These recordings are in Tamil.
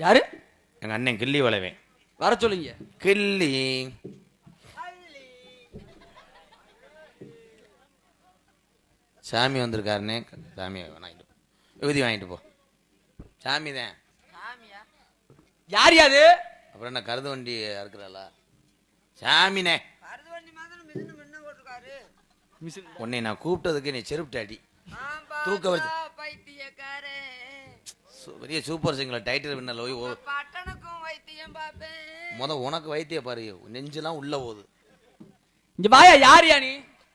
யாரு? எங்க அண்ணன் கிள்ளி வளவேன். வர சொல்லுங்க. கிள்ளி சாமி வந்திருக்காருனே சாமி வாங்கிட்டு போ. விபூதி வாங்கிட்டு போ. சாமி தான். யார் யாது அப்புறம் என்ன கருது வண்டி இருக்கிறாளா சாமினே. உன்னை நான் கூப்பிட்டதுக்கு நீ செருப்பிட்டாடி தூக்க வருது. பெரிய சூப்பர் சிங்கர் டைட்டில் வின்னல போய் பட்டணக்கும் வைத்தியம் பார்ப்பேன். முத உனக்கு வைத்திய பாரு நெஞ்செல்லாம் உள்ள போகுது. இங்க வாயா யார் யா நீ?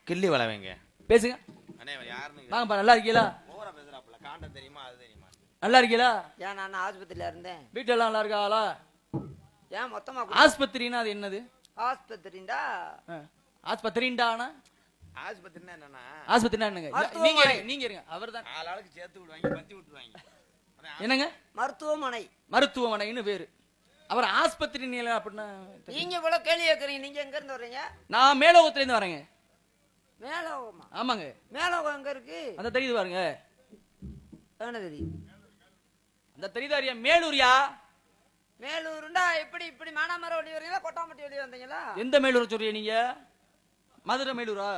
கிள்ளி வளவைங்க. பேசுங்க. அண்ணே யாருன்னு வாங்கப்பா நல்லா இருக்கீங்களா? ஓவரா பேசுறாப்புல காண்ட தெரியுமா அது தெரியுமா? நல்லா இருக்கீங்களா? ஏன் நான் ஆஸ்பத்திரியில இருந்தேன். வீட்டுல எல்லாம் நல்லா இருக்காளா ஏன் மொத்தமா ஆஸ்பத்திரின்னா அது என்னது? ஆஸ்பத்திரிண்டா. ஆஸ்பத்திரிண்டானா ஆஸ்பத்திரினா என்னன்னா ஆஸ்பத்திரினா என்னங்க. நீங்க இருங்க, நீங்க இருங்க. அவர்தான். நாலு ஆளுக்கு சேர்த்து விடுவாங்க பத்தி விட்டுருவாங்க. என்னங்க? மருத்துவமனை. மருத்துவமனைன்னு பேரு அவர் ஆஸ்பத்திரி நீல அப்படின்னா நீங்க இவ்வளவு கேள்வி கேட்கறீங்க நீங்க எங்க இருந்து வர்றீங்க? நான் மேலோகத்துல இருந்து வரேங்க. மேலோகமா? ஆமாங்க. மேலோகம் எங்க இருக்கு? அந்த தெரியுது பாருங்க. என்ன தெரியும் அந்த தெரியுதாரியா மேலூரியா? மேலூருண்டா? எப்படி இப்படி மானாமரம் வழி வரீங்களா கொட்டாம்பட்டி வழி வந்தீங்களா? எந்த மேலூர் சொல்றீங்க நீங்க? மதுரை மேலூரா?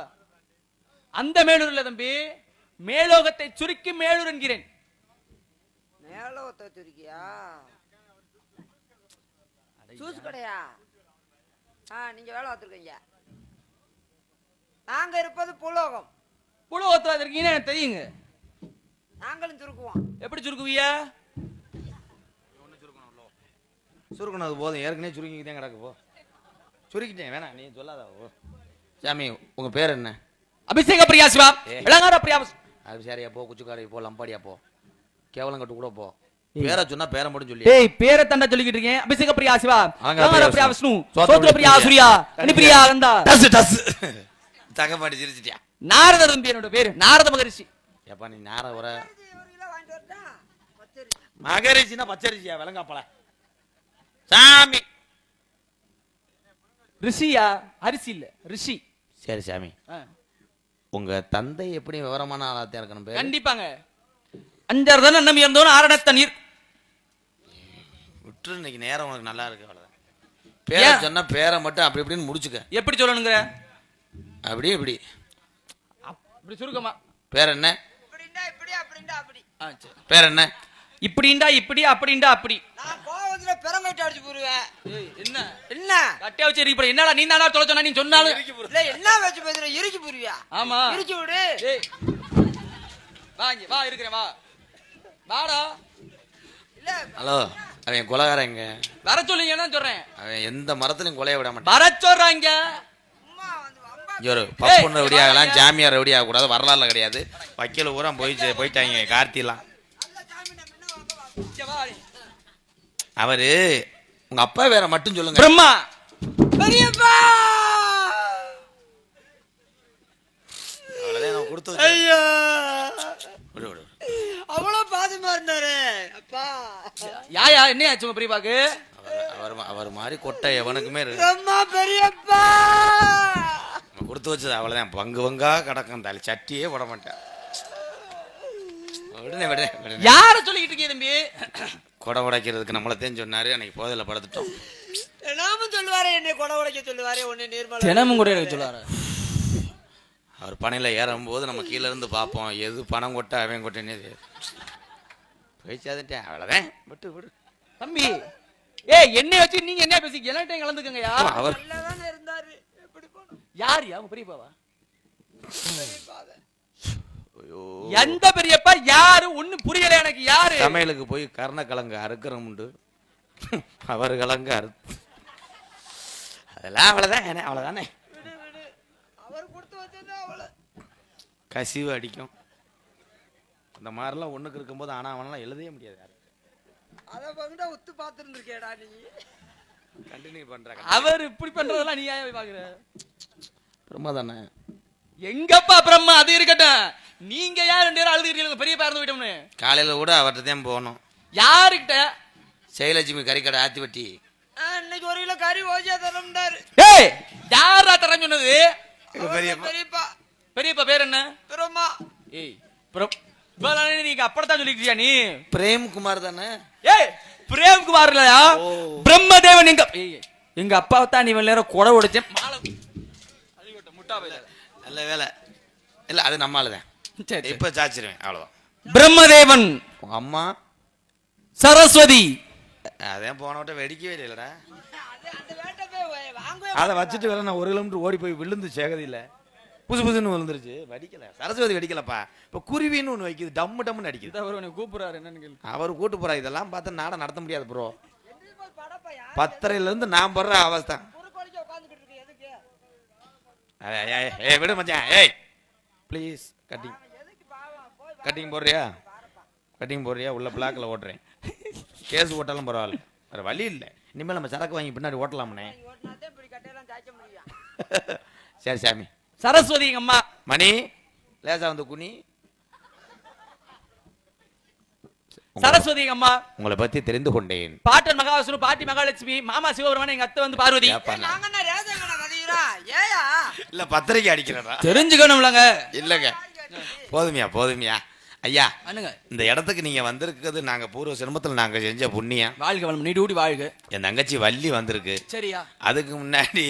அந்த மேலூர் இல்ல தம்பி மேலோகத்தை சுருக்கி மேலூர் என்கிறேன். மேலோகத்தை வச்சிருக்கியா? ஜூஸ் கடையா? ஆ நீங்க வேலை பார்த்துருக்கீங்க. நாங்க இருப்பது புலோகம். புலோகத்துல இருக்கீங்கன்னு எனக்கு தெரியுங்க. நாங்களும் சுருக்குவோம். எப்படி சுருக்குவியா சுருக்கணும் அது போதும். ஏற்கனவே சுருக்கிக்கிட்டே கிடக்கு போ. சுருக்கிட்டேன் வேணாம். நீ சொல்லாத ஓ சாமி உங்க பேர் என்ன? அபிஷேக பிரியா சிவா. இளங்கார பிரியா அது சரியா போ குச்சிக்காரி போ லம்பாடியா போ. கேவலங்கட்டு கூட போ பேரை சொன்னா பேரை மட்டும் சொல்லி ஏய் பேரை தண்டா சொல்லிக்கிட்டு இருக்கேன். அபிஷேக பிரியா சிவா இளங்கார பிரியா விஷ்ணு. சோத்திர பிரியா. சூர்யா கனி பிரியா கந்தா டஸ் டஸ் தகப்பாடி சிரிச்சிட்டியா? நாரத தம்பி என்னோட பேரு. நாரத மகரிஷி. எப்பா நீ நேர வர. மகரிஷினா பச்சரிசியா? விளங்காப்பல. சாமி. ரிஷியா? அரிசி இல்ல. ரிஷி. சரி சாமி. உங்க தந்தை எப்படி விவரமான ஆளாத்தான் இருக்கணும் கண்டிப்பாங்க. அஞ்சாறு தானே நம்பி இருந்தோம் ஆரண தண்ணீர். விட்டுரு இன்னைக்கு நேரம் உனக்கு நல்லா இருக்கு அவ்வளவுதான். பேரை? சொன்னா பேரை மட்டும் அப்படி இப்படின்னு முடிச்சுக்க. எப்படி சொல்லணுங்கிற? அப்படி இப்படி. இப்படி சுருக்கமா. பேர் என்ன? அப்படி. பேர் என்ன? இப்படிண்டா இப்படி அப்படிண்டா அப்படி. நான் கோவத்துல பெரங்கட்டு அடிச்சு போடுவேன். என்ன? என்ன? கட்டியா வச்சு இருக்கு என்னடா நீ தானா தொலை சொன்னா நீ சொன்னாலும்? இல்ல என்ன வச்சு பேசுற? இறுக்கி போடுவியா? ஆமா. இறுக்கி விடு ஏய். வா இங்க வா இருக்கிறேன் வா. வாடா. இல்ல ஹலோ அவன் கொலகாரன் எங்க? வர சொல்லுங்க சொல்றேன். அவன் எந்த மரத்துலையும் கொலைய விட மாட்டான். வர சொல்றாங்க அம்மா வந்து அம்மா இங்க ஒரு பப்புன்னு ரெடி ஆகலாம் ஜாமியார் ரெடி ஆகக்கூடாது வரலாறுல கிடையாது. வக்கீல் பூரா போய் போயிட்டாங்க கார்த்திலாம். அவரு உங்க அப்பா வேற மட்டும் சொல்லுங்க. பிரம்மா. பெரியப்பா! ஐயா. விடு, விடு, பாசமா இருந்தாரு. அப்பா. யாயா என்ன ஆச்சு உங்க பெரியப்பாக்கு அவர் அவர் மாதிரி கொட்டை எவனுக்குமே இருக்கு அம்மா பெரியப்பா. கொடுத்து வச்சது அவ்வளவுதான். பங்கு பங்கா கிடக்கும் தலை சட்டியே போட மாட்டேன். விடுனே விடுனே யார சொல்லிக்கிட்டு இருக்கீங்க தம்பி? கொடை உடைக்கிறதுக்கு நம்மளத்தையும் சொன்னாரு. அன்னைக்கு போதையில படுத்துட்டோம். நாமும் சொல்லுவாரு என்னை கொடை உடைக்க சொல்லுவாரு உன்னை நீர்மலை தினமும் கூட எனக்கு சொல்லுவாரு. அவர் பனையில ஏறும்போது நம்ம கீழ இருந்து பார்ப்போம். எது பணம் கொட்ட அவன் கொட்டனே போயிச்சாதுட்டேன் அவ்வளவுதான். விட்டு விடு. தம்பி ஏய் என்னை வச்சு நீங்க என்ன பேசி எல்லாத்தையும் கலந்துக்கங்கயா அவர் இருந்தாரு. எப்படி போனோம்? யார் யா பெரியப்பாவா ஐயோ. எந்த பெரியப்பா? யாரு? ஒண்ணு புரியல எனக்கு யாரு? சமையலுக்கு போய் கர்ணக்கிழங்கு அறுக்கிறோம் உண்டு அவர் கிழங்கு அறு அதெல்லாம் அவ்வளவுதான் என்ன, அவ்வளவுதானே. விடு விடு. அவர் கொடுத்து வச்சது அவளை கசிவு அடிக்கும். அந்த மாதிரிலாம் ஒண்ணுக்கு இருக்கும்போது ஆனா அவனெல்லாம் எழுதவே முடியாது யாரு அத பங்கிட்ட உத்து பாத்துருந்துருக்கேடா நீ. கண்டினியூ பண்றாங்க அவர் இப்படி பண்றதெல்லாம் நீ ஏன் பாக்குற ரொம்ப தானே? எங்கப்பா பிரம்மா? அது இருக்கட்டும். நீங்க யார் ரெண்டு பேரும் அழுதுகிறீங்க பெரிய பேருந்து போயிட்டோம்னு. காலையில கூட அவர்கிட்ட தான் போகணும் யாருக்கிட்ட? செயலட்சுமி கறிக்கடை ஆத்தி வட்டி ஆ, இன்னைக்கு ஒரு கிலோ கறி ஓசியா தரம்டாரு ஏய் யாரா தரேன் சொன்னது? பெரியப்பா. பெரியப்பா. பெரியப்பா பேர் என்ன? பிரம்மா. ஏய் பிரம் இவ்வளவு நீங்க அப்படித்தான் சொல்லிக்கிட்டியா நீ? பிரேம்குமார் தானே? ஏய் பிரேம்குமார் தூக்குவாருலையா பிரம்மதேவன் எங்க எங்க அப்பாவை தான் நீ இவ்வளவு நேரம் கொடை உடைச்சேன். மாலை அழிவிட்ட முட்டா. நல்ல வேலை. இல்ல அது நம்மால தான் சரி. இப்ப சாச்சிருவேன் அவ்வளவுதான். பிரம்மதேவன். அம்மா? சரஸ்வதி. அதான் போன விட்ட வெடிக்கவே இல்லைடா. அது அந்த வேட்டை போய் வாங்குவே அதை வச்சுட்டு வேற நான் ஒரு கிலோமீட்டர் ஓடி போய் விழுந்து சேகதி இல்ல புசு புசுன்னு விழுந்துருச்சு. வெடிக்கல. சரஸ்வதி வெடிக்கலப்பா. இப்ப குருவின்னு ஒண்ணு வைக்குது. டம்மு டம்முன்னு அடிக்குது. அவர் உன்னை கூப்பிடுறாரு என்னன்னு கேளு. அவர் கூட்டு போறா இதெல்லாம் பார்த்து நாடை நடத்த முடியாது ப்ரோ. எந்திரிச்சு போய் படப்பா யார் பத்தரையில இருந்து நான் படுற அவஸ்தை. குறுக்கோடிக்க உட்காந்துக்கிட்டு இருக்கு எதுக்கு? ஏய், ஏய், ஏய் விடு மச்சான். ஏய் ப்ளீஸ் கட்டிங் எதுக்கு பாவம் போய் கட்டிங் போடுறியா? கட்டிங் போடுறியா? உள்ள பிளாக்ல ஓட்டுறேன். கேஸ் ஓட்டாலும் பரவாயில்ல. வேற வழி இல்லை. இனிமேல் நம்ம சரக்கு வாங்கி பின்னாடி முடியும். சரி சாமி. சரஸ்வதி அம்மா. மணி. லேசா வந்து குனி. சரஸ்வதி அம்மா. உங்களை பத்தி தெரிந்து கொண்டேன். பாட்டன் மகாவிஷ்ணு பாட்டி மகாலட்சுமி மாமா சிவபெருமான் எங்க அத்தை வந்து பார்வதி. இல்ல பத்திரிக்கை அடிக்கிறேன்டா தெரிஞ்சுக்கணும்லங்க. இல்லைங்க. போதுமியா போதுமியா. ஐயா இந்த இடத்துக்கு நீங்க வந்திருக்கிறது நாங்க பூர்வ சிரமத்தில் நாங்க செஞ்ச புண்ணியம். வாழ்க வளம் நீ டூடி வாழ்க. என் தங்கச்சி வள்ளி வந்திருக்கு. சரியா. அதுக்கு முன்னாடி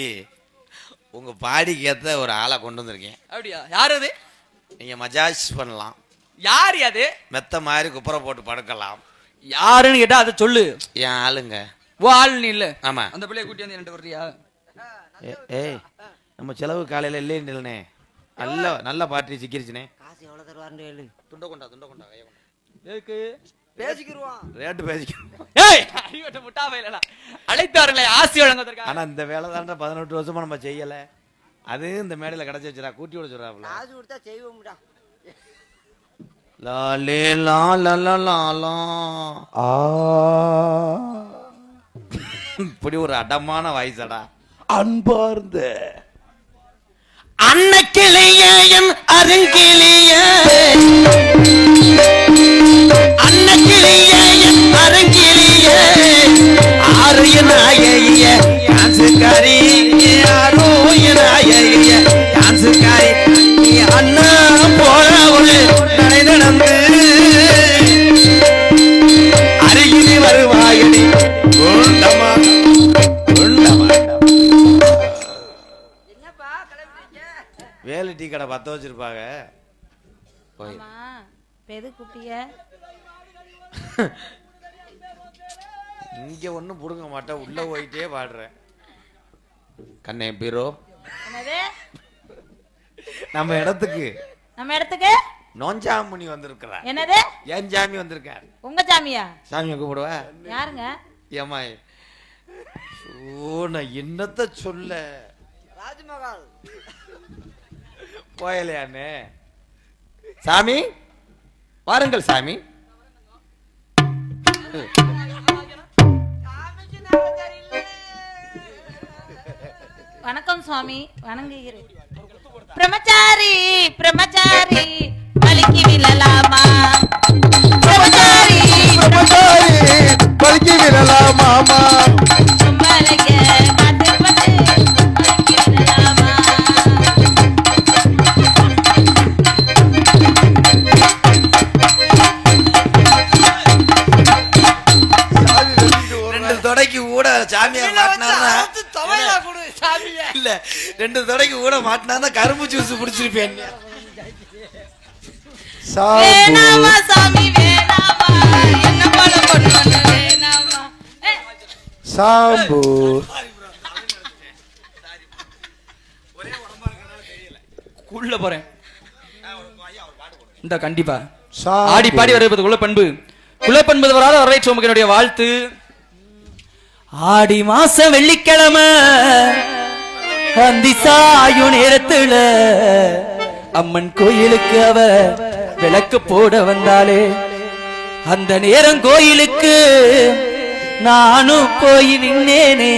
உங்க பாடிக்கு ஏத்த ஒரு ஆளை கொண்டு வந்திருக்கேன். அப்படியா? யார் அது? நீங்க மஜாஜ் பண்ணலாம். யார் அது? மெத்த மாதிரி குப்புற போட்டு படுக்கலாம். யாருன்னு கேட்டா அதை சொல்லு. என் ஆளுங்க. ஓ ஆள் நீ இல்ல. ஆமா. அந்த பிள்ளைய கூட்டி வந்து என்ன வர்றியா ஏ- ஏய் நம்ம செலவு காலையில இல்லைன்னு இல்லைண்ணே நல்ல நல்ல பாட்டி சிக்கிருச்சுனே. காசு எவ்வளவு தருவாருன்னு கேளு. துண்டை கொண்டா துண்டை கொண்டா கையை கொண்டா. எதுக்கு பேசிக்கிருவான் ரேட்டு பேசிக்கணும் ஏய் அறிவட்ட முட்டா பையலடா. அழைத்தார்களே ஆசி வழங்குவதற்காக. ஆனா இந்த வேலை தான்டா பதினெட்டு வருஷமா நம்ம செய்யல. அது இந்த மேடையில கிடைச்சி வச்சுடா கூட்டி விட சொல்றாப்புல. காசு கொடுத்தா செய்வோம்டா. லாலே லா லா லா லா லா. ஆ. இப்படி ஒரு அடமான வயசடா அன்பார்ந்த அன்னக்கிளியன் அருங்கிளிய பத்த வச்சிருப்பாங்க. கூப்பிட்டீங்க இங்க ஒண்ணும் புடுங்க மாட்டேன். உள்ள போயிட்டே பாடுறேன். கண்ணே பீரோ. நம்ம இடத்துக்கு. நம்ம இடத்துக்கு? நோஞ்சாமணி வந்திருக்கிறா. என்னது? ஏன் சாமி வந்திருக்கார். உங்க சாமியா? சாமியை கூப்பிடுவா யாருங்க? ஏமா ஓ நான் என்னத்த சொல்ல? ராஜ்மகால் போயலையானே சாமி வாருங்கள் சாமி. வணக்கம் சுவாமி வணங்குகிறேன். பிரம்மச்சாரி பிரம்மச்சாரி. கூட சாமியார் மாட்டினாருன்னா சாமிய. இல்ல ரெண்டு தொடைக்கு கூட மாட்டினாருன்னா கரும்பு ஜூஸ் குடிச்சிருப்பேன். சாமி. சாம்பு. உள்ள போறேன். இந்த கண்டிப்பா. ஆடி பாடி வருவது குலப்பண்பு. குலப்பண்பது வராத வரவேற்று என்னுடைய வாழ்த்து. ஆடி மாசம் வெள்ளிக்கிழமை. அந்தி சாயும் நேரத்துல அம்மன் கோயிலுக்கு அவ விளக்கு போட வந்தாலே அந்த நேரம் கோயிலுக்கு நானும் போய் நின்னேனே.